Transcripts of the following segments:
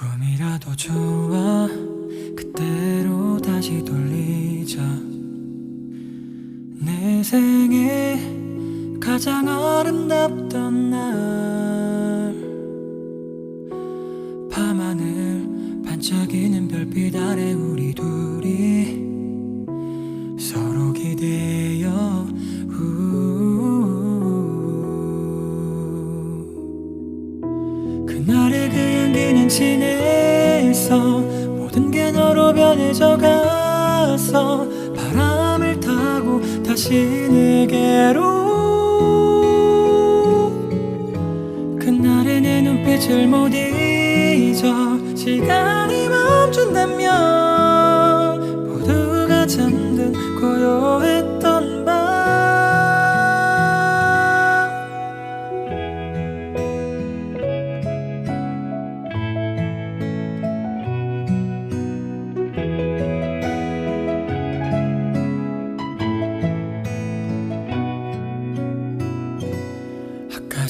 꿈이라도 좋아. 그때로 다시 돌리자. 내 생에 가장 아름답던 날. 밤하늘 반짝이는 별빛 아래 우리 둘이 서로 기대어. 후 그날의 그 향기는 진했어 모든 게 너로 변해져 갔어 바람을 타고 다시 내게로. 그날의 내 눈빛을 못 잊어 시간이 멈춘다면 모두가 잠든 고요했던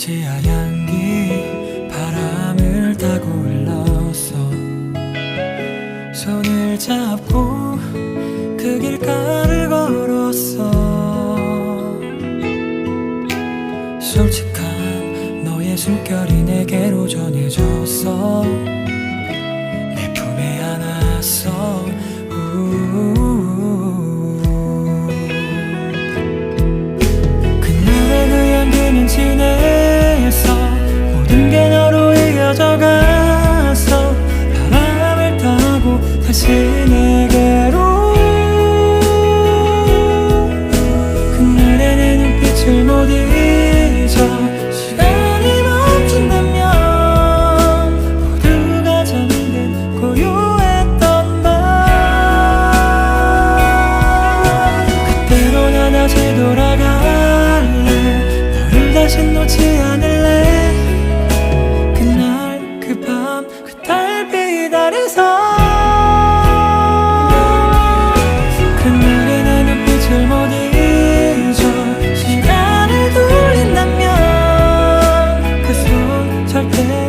지하 향기 바람을 타고 흘렀어 손을 잡고 그 길가를 걸었어. 솔직한 너의 숨결이 내게로 전해졌어. 다시 내게로 그날의 내 눈빛을 못 잊어 시간이 멈춘다면 모두가 잠든 고요했던 밤 그때로 나 다시 돌아갈래 너를 다시 놓지 않을래? 그날 그 밤그 그 달빛 아래서 protected